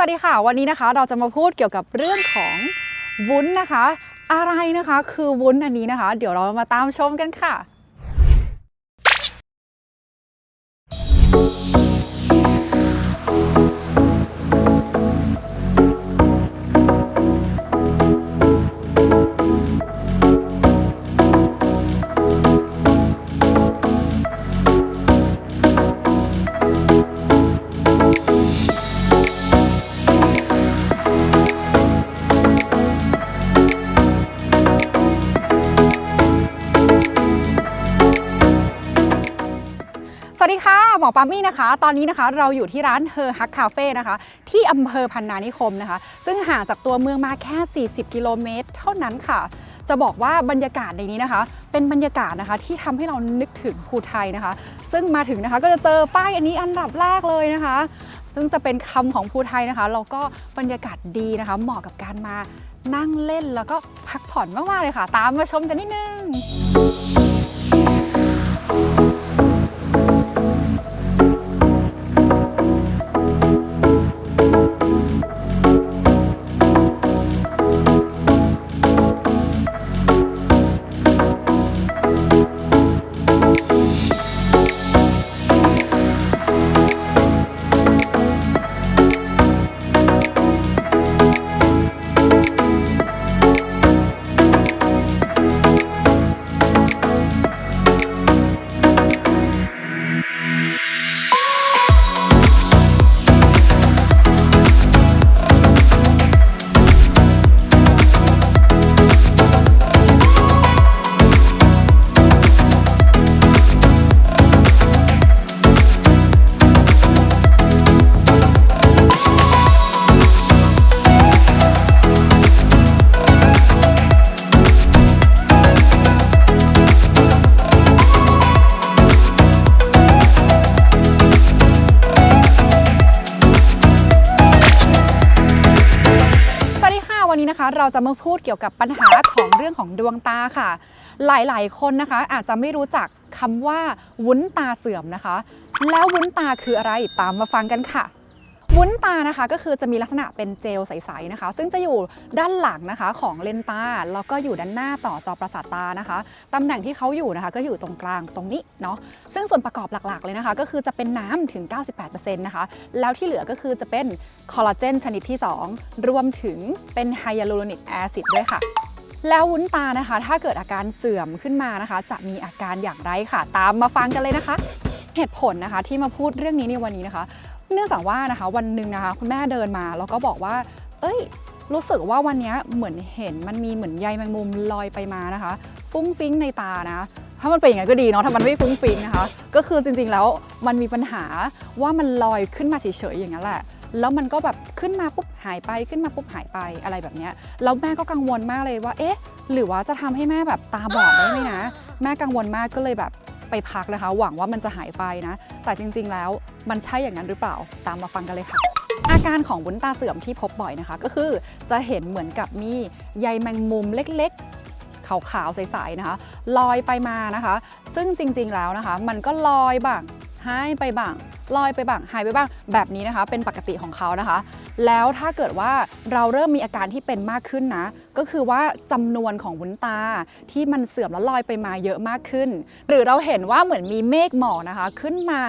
สวัสดีค่ะ วันนี้นะคะเราจะมาพูดเกี่ยวกับเรื่องของวุ้นนะคะ อะไรนะคะ คือวุ้นอันนี้นะคะ เดี๋ยวเรามาตามชมกันค่ะ อปามี่นะคะ ตอนนี้นะคะเราอยู่ที่ร้านเฮอฮักคาเฟ่นะคะ ที่อำเภอพันนานิคมนะคะ ซึ่งห่างจากตัวเมืองมาแค่ 40 กิโลเมตร เท่านั้นค่ะ จะบอกว่าบรรยากาศในนี้นะคะ เป็นบรรยากาศนะคะที่ทำให้เรานึกถึงภูไทยนะคะ ซึ่งมาถึงนะคะก็จะเจอป้ายอันนี้อันดับแรกเลยนะคะ ซึ่งจะเป็นคำของภูไทยนะคะแล้วก็บรรยากาศดีนะคะ เหมาะกับการมานั่งเล่นแล้วก็พักผ่อนมากๆเลยค่ะ ตามมาชมกันนิดนึง เราจะมาพูดเกี่ยวกับปัญหาของเรื่องของดวงตาค่ะ หลายๆ คนนะคะอาจจะไม่รู้จักคำว่าวุ้นตาเสื่อมนะคะ แล้ววุ้นตาคืออะไรตามมาฟังกันค่ะ วุ้นตานะคะก็คือจะมีลักษณะเป็นเจลใสๆนะคะ ซึ่งจะอยู่ด้านหลังนะคะของเลนตาแล้วก็อยู่ด้านหน้าต่อจอประสาทตานะคะตำแหน่งที่เขาอยู่นะคะ ก็อยู่ตรงกลางตรงนี้เนาะซึ่งส่วนประกอบหลักๆเลยนะคะ ก็คือจะเป็นน้ำถึง 98%นะคะแล้วที่เหลือก็คือจะเป็นคอลลาเจนชนิดที่ 2 รวมถึงเป็นไฮยาลูโรนิกแอซิดด้วยค่ะแล้ววุ้นตานะคะ ถ้าเกิดอาการเสื่อมขึ้นมานะคะ จะมีอาการอย่างไรค่ะ ตามมาฟังกันเลยนะคะ เหตุผลนะคะที่มาพูดเรื่องนี้ในวันนี้นะคะ เนื่องจากว่านะคะวันหนึ่งนะคะ คุณแม่เดินมาแล้วก็บอกว่า เอ้ย รู้สึกว่าวันนี้เหมือนเห็นมันมีเหมือนใยแมงมุมลอยไปมานะคะ ฟุ้งฟิ้งในตานะถ้ามันเป็นอย่างนั้นก็ดีเนาะถ้ามันไม่ฟุ้งฟิ้งนะคะ ก็คือจริงๆแล้วมันมีปัญหาว่ามันลอยขึ้นมาเฉยๆอย่างนั้นแหละแล้วมันก็แบบขึ้นมาปุ๊บหายไปขึ้นมาปุ๊บหายไปอะไรแบบเนี้ยแล้วแม่ก็กังวลมากเลยว่าเอ๊ะ หรือว่าจะทำให้แม่แบบตาบอดได้ไหมนะ แม่กังวลมากก็เลยแบบ ไปพักนะคะ หวังว่ามันจะหายไปนะ แต่จริง ๆ แล้วมันใช่อย่างนั้นหรือเปล่า ตามมาฟังกันเลยค่ะอาการของวุ้นตาเสื่อมที่พบบ่อยนะคะ ก็คือจะเห็นเหมือนกับมีใยแมงมุมเล็กๆ ขาวๆ ใสๆ นะคะ ลอยไปมานะคะ ซึ่งจริงๆ แล้วนะคะ มันก็ลอยบ้างหายไปบ้าง ลอยไปบ้างหายไปบ้าง แบบนี้นะคะ เป็นปกติของเขานะคะ แล้วถ้าเกิดว่าเราเริ่มมีอาการที่เป็นมากขึ้นนะ ก็คือว่าจำนวนของวุ้นตาที่มันเสื่อมแล้วลอยไปมาเยอะมากขึ้น หรือเราเห็นว่าเหมือนมีเมฆหมอกนะคะ ขึ้นมา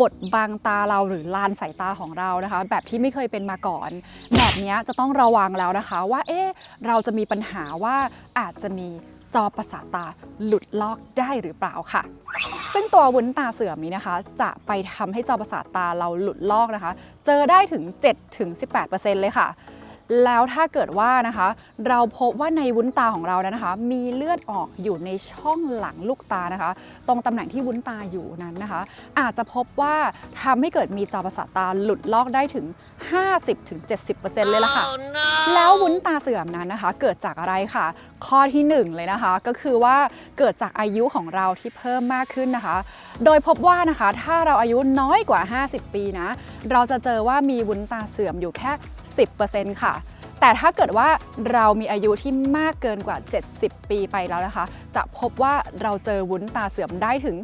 บดบังตาเราหรือลานสายตาของเรานะคะ แบบที่ไม่เคยเป็นมาก่อน แบบนี้จะต้องระวังแล้วนะคะ ว่าเอ๊ะเราจะมีปัญหาว่าอาจจะมี จอประสาทตาหลุดลอกได้หรือเปล่าค่ะ ซึ่งตัววุ้นตาเสื่อมนี้นะคะ จะไปทำให้จอประสาทตาเราหลุดลอกนะคะ เจอได้ถึง 7-18%เลยค่ะ แล้วถ้าเกิดว่านะคะ เราพบว่าในวุ้นตาของเรานั้นนะคะ มีเลือดออกอยู่ในช่องหลังลูกตานะคะ ตรงตำแหน่งที่วุ้นตาอยู่นั้นนะคะ อาจจะพบว่าทำให้เกิดมีจอประสาทตาหลุดลอกได้ถึง 50-70%เลยล่ะค่ะแล้ววุ้นตาเสื่อมนั้นนะคะ เกิดจากอะไรค่ะ ข้อที่หนึ่งเลยนะคะ ก็คือว่าเกิดจากอายุของเราที่เพิ่มมากขึ้นนะคะ โดยพบว่านะคะถ้าเราอายุน้อยกว่า 50 ปีนะ เราจะเจอว่ามีวุ้นตาเสื่อมอยู่แค่ 10%ค่ะ แต่ถ้าเกิดว่าเรามีอายุที่มากเกินกว่า 70 ปีไปแล้วนะคะ จะพบว่าเราเจอวุ้นตาเสื่อมได้ถึง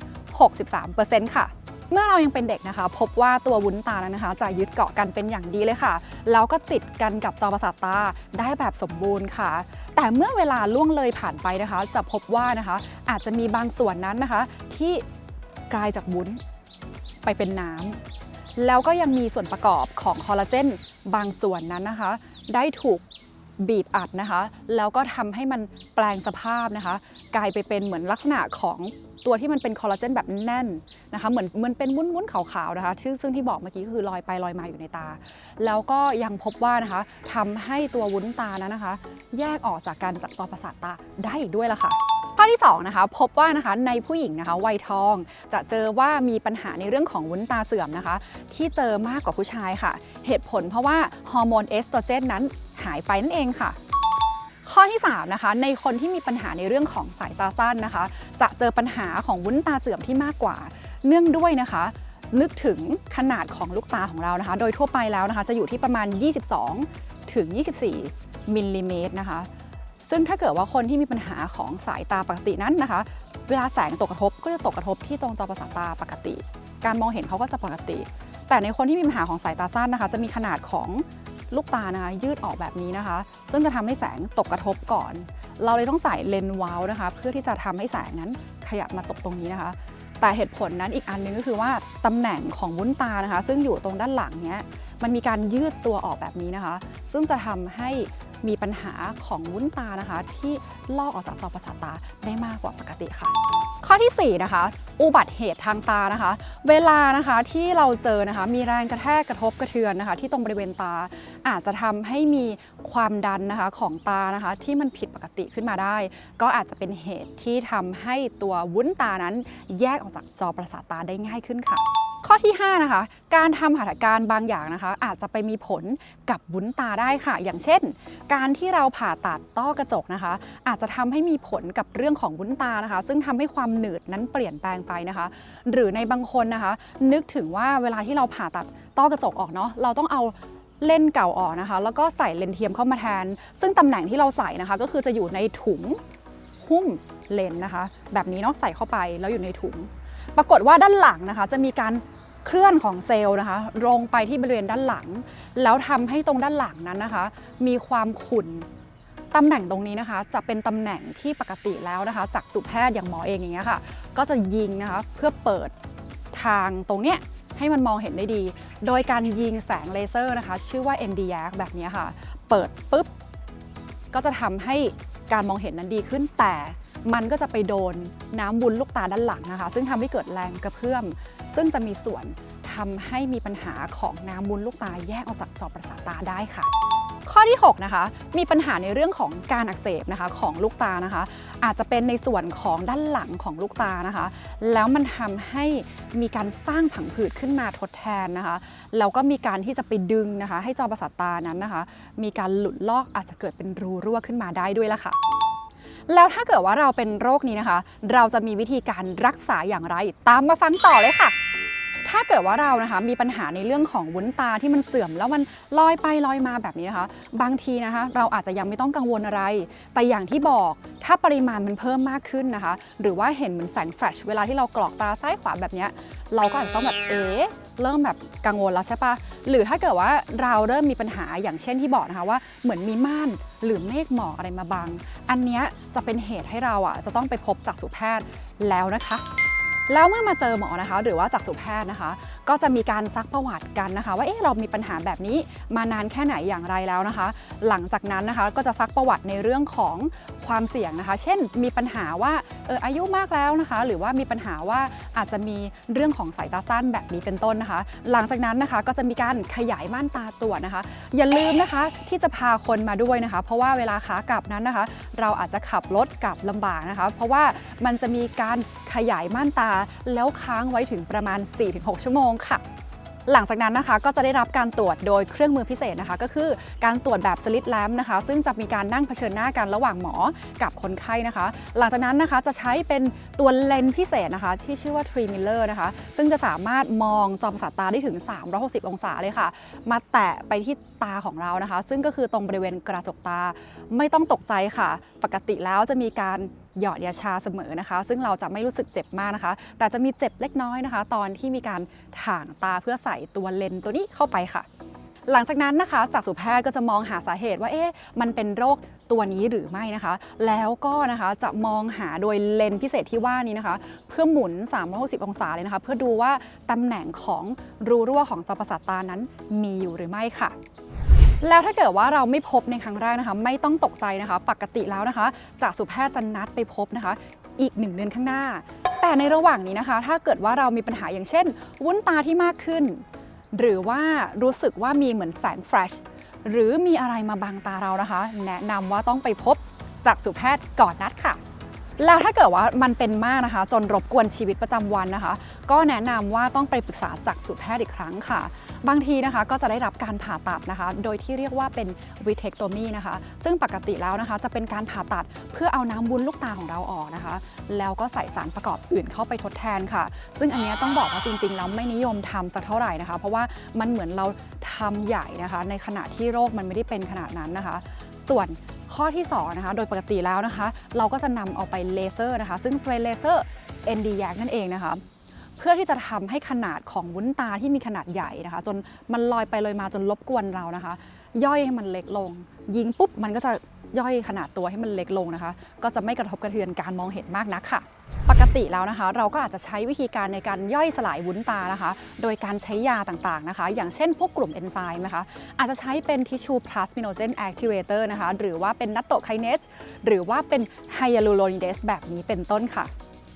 63%ค่ะเมื่อเรายังเป็นเด็กนะคะ พบว่าตัววุ้นตานั้นนะคะ จะยึดเกาะกันเป็นอย่างดีเลยค่ะ แล้วก็ติดกันกับจอประสาทตาได้แบบสมบูรณ์ค่ะ แต่เมื่อเวลาล่วงเลยผ่านไปนะคะ จะพบว่านะคะ อาจจะมีบางส่วนนั้นนะคะ ที่กลายจากวุ้นไปเป็นน้ำแล้วก็ยังมีส่วนประกอบของคอลลาเจน บางส่วนนั้นนะคะ ได้ถูกบีบอัดนะคะ แล้วก็ทำให้มันแปลงสภาพนะคะ กลายไปเป็นเหมือนลักษณะของตัวที่มันเป็นคอลลาเจนแบบแน่นนะคะ เหมือนมันเป็นวุ้นๆขาวๆนะคะซึ่งซึ่งที่บอกเมื่อกี้ก็คือลอยไปลอยมาอยู่ในตา แล้วก็ยังพบว่านะคะทำให้ตัววุ้นตานั้นนะคะ แยกออกจากกันจากตัวประสาทตาได้อีกด้วยล่ะค่ะ ข้อที่2นะคะพบว่านะคะในผู้หญิงนะคะวัยทอง จะเจอว่ามีปัญหาในเรื่องของวุ้นตาเสื่อมนะคะ ที่เจอมากกว่าผู้ชายค่ะ เหตุผลเพราะว่าฮอร์โมนเอสโตรเจนนั้นหายไปนั่นเองค่ะข้อที่3นะคะในคนที่มีปัญหาในเรื่องของสายตาสั้นนะคะ จะเจอปัญหาของวุ้นตาเสื่อมที่มากกว่า เนื่องด้วยนะคะ นึกถึงขนาดของลูกตาของเรานะคะ โดยทั่วไปแล้วนะคะ จะอยู่ที่ประมาณ 22 ถึง 24มิลลิเมตรนะคะ ซึ่งถ้าเกิดว่าคนที่มีปัญหาของสายตาปกตินั้นนะคะ เวลาแสงตกกระทบก็จะตกกระทบที่ตรงจอประสาทตาปกติ การมองเห็นเขาก็จะปกติ แต่ในคนที่มีปัญหาของสายตาสั้นนะคะ จะมีขนาดของลูกตานะคะยืดออกแบบนี้นะคะ ซึ่งจะทำให้แสงตกกระทบก่อน เราเลยต้องใส่เลนส์วาลนะคะ เพื่อที่จะทำให้แสงนั้นขยับมาตกตรงนี้นะคะ แต่เหตุผลนั้นอีกอันหนึงก็คือว่าตำแหน่งของวุ้นตานะคะ ซึ่งอยู่ตรงด้านหลังเนี้ยมันมีการยืดตัวออกแบบนี้นะคะ ซึ่งจะทำให้ มีปัญหาของวุ้นตานะคะ ที่ลอกออกจากจอประสาทตาได้มากกว่าปกติค่ะ ข้อทีสี่ 4 นะคะ อุบัติเหตุทางตานะคะ เวลานะคะที่เราเจอนะคะ มีแรงกระแทกกระทบกระเทือนนะคะ ที่ตรงบริเวณตาอาจจะทำให้มีความดันนะคะของตานะคะ ที่มันผิดปกติขึ้นมาได้ ก็อาจจะเป็นเหตุที่ทำให้ตัววุ้นตานั้น แยกออกจากจอประสาทตาได้ง่ายขึ้นค่ะ ข้อที่ 5 นะคะ การทำหัตถการบางอย่างนะคะ อาจจะไปมีผลกับวุ้นตาได้ค่ะ อย่างเช่น การที่เราผ่าตัดต้อกระจกนะคะ อาจจะทำให้มีผลกับเรื่องของวุ้นตานะคะ ซึ่งทำให้ความหนืดนั้นเปลี่ยนแปลงไปนะคะ หรือในบางคนนะคะ นึกถึงว่าเวลาที่เราผ่าตัดต้อกระจกออกเนาะเราต้องเอาเล่นเก่าออกนะคะ แล้วก็ใส่เลนเทียมเข้ามาแทน ซึ่งตำแหน่งที่เราใส่นะคะ ก็คือจะอยู่ในถุงหุ้มเลนนะคะ แบบนี้เนาะใส่เข้าไปแล้วอยู่ในถุง ปรากฏว่าด้านหลังนะคะจะมีการเคลื่อนของเซลล์นะคะ ลงไปที่บริเวณด้านหลัง แล้วทำให้ตรงด้านหลังนั้นนะคะ มีความขุ่นตำแหน่งตรงนี้นะคะ จะเป็นตำแหน่งที่ปกติแล้วนะคะ จากสุแพทย์อย่างหมอเองอย่างเงี้ยค่ะ ก็จะยิงนะคะเพื่อเปิดทางตรงเนี้ยให้มันมองเห็นได้ดี โดยการยิงแสงเลเซอร์นะคะ ชื่อว่า ND y a c แบบเนี้ยค่ะ เปิดปุ๊บก็จะทำให้ การมองเห็นนั้นดีขึ้นแต่มันก็จะไปโดนน้ำวุ้นลูกตาด้านหลังนะคะ ซึ่งทำให้เกิดแรงกระเพื่อม ซึ่งจะมีส่วนทำให้มีปัญหาของน้ำวุ้นลูกตาแยกออกจากจอประสาทตาได้ค่ะ ข้อที่ 6 นะคะ มีปัญหาในเรื่องของการอักเสบนะคะของลูกตานะคะ อาจจะเป็นในส่วนของด้านหลังของลูกตานะคะ แล้วมันทำให้มีการสร้างผังผืดขึ้นมาทดแทนนะคะแล้วก็มีการที่จะไปดึงนะคะ ให้จอประสาทตานั้นนะคะ มีการหลุดลอกอาจจะเกิดเป็นรูรั่วขึ้นมาได้ด้วยละค่ะแล้วถ้าเกิดว่าเราเป็นโรคนี้นะคะ เราจะมีวิธีการรักษาอย่างไร ตามมาฟังต่อเลยค่ะ ถ้าเกิดว่าเรานะคะมีปัญหาในเรื่องของวุ้นตาที่มันเสื่อม แล้วมันลอยไปลอยมาแบบนี้นะคะ บางทีนะคะ เราอาจจะยังไม่ต้องกังวลอะไร แต่อย่างที่บอกถ้าปริมาณมันเพิ่มมากขึ้นนะคะ หรือว่าเห็นเหมือนแสงแฟลชเวลาที่เรากรอกตาซ้ายขวาแบบนี้เราก็อาจจะต้องแบบเอ๊ะเริ่มแบบกังวลแล้วใช่ปะหรือถ้าเกิดว่าเราเริ่มมีปัญหาอย่างเช่นที่บอกนะคะว่าเหมือนมีม่านหรือเมฆหมอกอะไรมาบังอันนี้จะเป็นเหตุให้เราอะจะต้องไปพบจักษุแพทย์แล้วนะคะ แล้วเมื่อมาเจอหมอนะคะ หรือว่าจักษุแพทย์นะคะ ก็จะมีการซักประวัติกันนะคะ ว่าเอ๊ะเรามีปัญหาแบบนี้มานานแค่ไหนอย่างไรแล้วนะคะ หลังจากนั้นนะคะก็จะซักประวัติในเรื่องของความเสี่ยงนะคะ เช่น มีปัญหาว่าเอออายุมากแล้วนะคะ หรือว่ามีปัญหาว่าอาจจะมีเรื่องของสายตาสั้นแบบนี้เป็นต้นนะคะ หลังจากนั้นนะคะก็จะมีการขยายม่านตาตรวจนะคะ อย่าลืมนะคะที่จะพาคนมาด้วยนะคะ เพราะว่าเวลาขากลับนั้นนะคะ เราอาจจะขับรถกลับลำบากนะคะ เพราะว่ามันจะมีการขยายม่านตาแล้วค้างไว้ถึงประมาณ 4-6 ชั่วโมงค่ะหลังจากนั้นนะคะก็จะได้รับการตรวจโดยเครื่องมือพิเศษนะคะ ก็คือการตรวจแบบสลิดแลมนะคะ ซึ่งจะมีการนั่งเผชิญหน้ากันระหว่างหมอกับคนไข้นะคะ หลังจากนั้นนะคะจะใช้เป็นตัวเลนส์พิเศษนะคะ ที่ชื่อว่า3 Miller นะคะ ซึ่งจะสามารถมองจอประสาทตาได้ถึง 360 องศาเลยค่ะ มาแตะไปที่ตาของเรานะคะ ซึ่งก็คือตรงบริเวณกระจกตาไม่ต้องตกใจค่ะ ปกติแล้วจะมีการหยอดยาชาเสมอนะคะ ซึ่งเราจะไม่รู้สึกเจ็บมากนะคะ แต่จะมีเจ็บเล็กน้อยนะคะ ตอนที่มีการถ่างตาเพื่อใส่ตัวเลนตัวนี้เข้าไปค่ะ หลังจากนั้นนะคะจากสุแพทย์ก็จะมองหาสาเหตุว่าเอ๊ะมันเป็นโรคตัวนี้หรือไม่นะคะ แล้วก็นะคะจะมองหาโดยเลนพิเศษที่ว่านี้นะคะ เพื่อหมุน 360 องศาเลยนะคะ เพื่อดูว่าตำแหน่งของรูรั่วของจอประสาทตานั้นมีอยู่หรือไม่ค่ะ แล้วถ้าเกิดว่าเราไม่พบในครั้งแรกนะคะ ไม่ต้องตกใจนะคะ ปกติแล้วนะคะจากสุแพทย์จะนัดไปพบนะคะ อีกหนึ่งเดือนข้างหน้า แต่ในระหว่างนี้นะคะ ถ้าเกิดว่าเรามีปัญหาอย่างเช่น วุ้นตาที่มากขึ้น หรือว่ารู้สึกว่ามีเหมือนแสงแฟลชหรือมีอะไรมาบังตาเรานะคะ แนะนำว่าต้องไปพบจากสุแพทย์ก่อนนัดค่ะ แล้วถ้าเกิดว่ามันเป็นมากนะคะ จนรบกวนชีวิตประจำวันนะคะ ก็แนะนำว่าต้องไปปรึกษาจากสุแพทย์อีกครั้งค่ะ บางทีนะคะก็จะได้รับการผ่าตัดนะคะ โดยที่เรียกว่าเป็นวิเทคโตมีนะคะ ซึ่งปกติแล้วนะคะจะเป็นการผ่าตัดเพื่อเอาน้ำวุ้นลูกตาของเราออกนะคะ แล้วก็ใส่สารประกอบอื่นเข้าไปทดแทนค่ะ ซึ่งอันนี้ต้องบอกว่าจริงๆแล้วไม่นิยมทำสักเท่าไหร่นะคะ เพราะว่ามันเหมือนเราทำใหญ่นะคะ ในขณะที่โรคมันไม่ได้เป็นขนาดนั้นนะคะ ส่วนข้อที่สองนะคะ โดยปกติแล้วนะคะ เราก็จะนำเอาไปเลเซอร์นะคะ ซึ่งเป็นเลเซอร์ ND y a g นั่นเองนะคะ เพื่อที่จะทำให้ขนาดของวุ้นตาที่มีขนาดใหญ่นะคะ จนมันลอยไปเลยมาจนรบกวนเรานะคะ ย่อยให้มันเล็กลง ยิงปุ๊บมันก็จะย่อยขนาดตัวให้มันเล็กลงนะคะ ก็จะไม่กระทบกระเทือนการมองเห็นมากนักค่ะ ปกติแล้วนะคะ เราก็อาจจะใช้วิธีการในการย่อยสลายวุ้นตานะคะ โดยการใช้ยาต่างๆนะคะ อย่างเช่นพวกกลุ่มเอนไซม์นะคะ อาจจะใช้เป็นทิชชูพลาสมิโนเจนแอคทิเวเตอร์นะคะ หรือว่าเป็นนัตโตไคเนส หรือว่าเป็นไฮยาลูโรนิเดสแบบนี้เป็นต้นค่ะ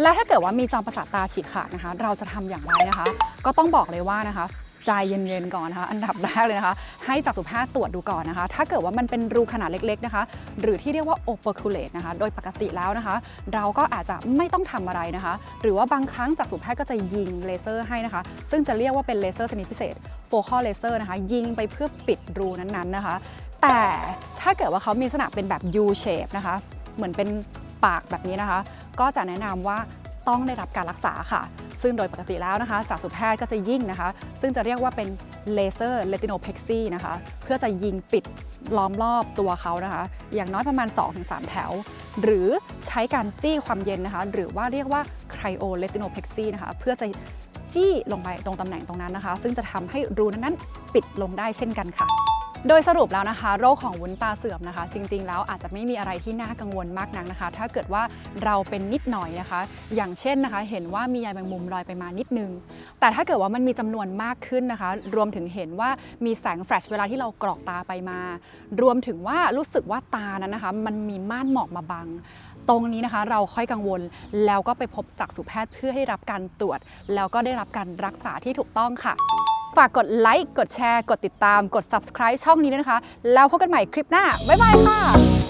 แล้วถ้าเกิดว่ามีจอประสาทตาฉีกขาดนะคะ เราจะทำอย่างไรนะคะ ก็ต้องบอกเลยว่านะคะใจเย็นๆก่อนนะคะอันดับแรกเลยนะคะ ให้จักษุแพทย์ตรวจดูก่อนนะคะ ถ้าเกิดว่ามันเป็นรูขนาดเล็กๆนะคะ หรือที่เรียกว่า operculate นะคะ โดยปกติแล้วนะคะ เราก็อาจจะไม่ต้องทำอะไรนะคะ หรือว่าบางครั้งจักษุแพทย์ก็จะยิงเลเซอร์ให้นะคะ ซึ่งจะเรียกว่าเป็นเลเซอร์ชนิดพิเศษ focal laser นะคะ ยิงไปเพื่อปิดรูนั้นๆนะคะ แต่ถ้าเกิดว่าเขามีลักษณะเป็นแบบ U shape นะคะ เหมือนเป็นปากแบบนี้นะคะ ก็จะแนะนำว่าต้องได้รับการรักษาค่ะ ซึ่งโดยปกติแล้วนะคะจากสุแพทย์ก็จะยิ่งนะคะ ซึ่งจะเรียกว่าเป็นเลเซอร์เลติโนเพกซีนะคะ เพื่อจะยิงปิดล้อมรอบตัวเขานะคะ อย่างน้อยประมาณ 2-3 แถว หรือใช้การจี้ความเย็นนะคะ หรือว่าเรียกว่าไครโอเลติโนเพกซีนะคะ เพื่อจะจี้ลงไปตรงตำแหน่งตรงนั้นนะคะ ซึ่งจะทำให้รูนั้นๆปิดลงได้เช่นกันค่ะ โดยสรุปแล้วนะคะ โรคของวุ้นตาเสื่อมนะคะ จริงๆ แล้วอาจจะไม่มีอะไรที่น่ากังวลมากนักนะคะ ถ้าเกิดว่าเราเป็นนิดหน่อยนะคะ อย่างเช่นนะคะ เห็นว่ามีใยแมงมุมลอยไปมานิดนึง แต่ถ้าเกิดว่ามันมีจำนวนมากขึ้นนะคะ รวมถึงเห็นว่ามีแสงแฟลชเวลาที่เรากรอกตาไปมา รวมถึงว่ารู้สึกว่าตานั้นนะคะ มันมีม่านหมอกมาบังตรงนี้นะคะเราค่อยกังวลแล้วก็ไปพบจักษุแพทย์เพื่อให้รับการตรวจ แล้วก็ได้รับการรักษาที่ถูกต้องค่ะ ฝากกดไลค์กดแชร์ กดติดตามกด subscribe ช่องนี้ด้วยนะคะ แล้วพบกันใหม่คลิปหน้า บ๊ายบายค่ะ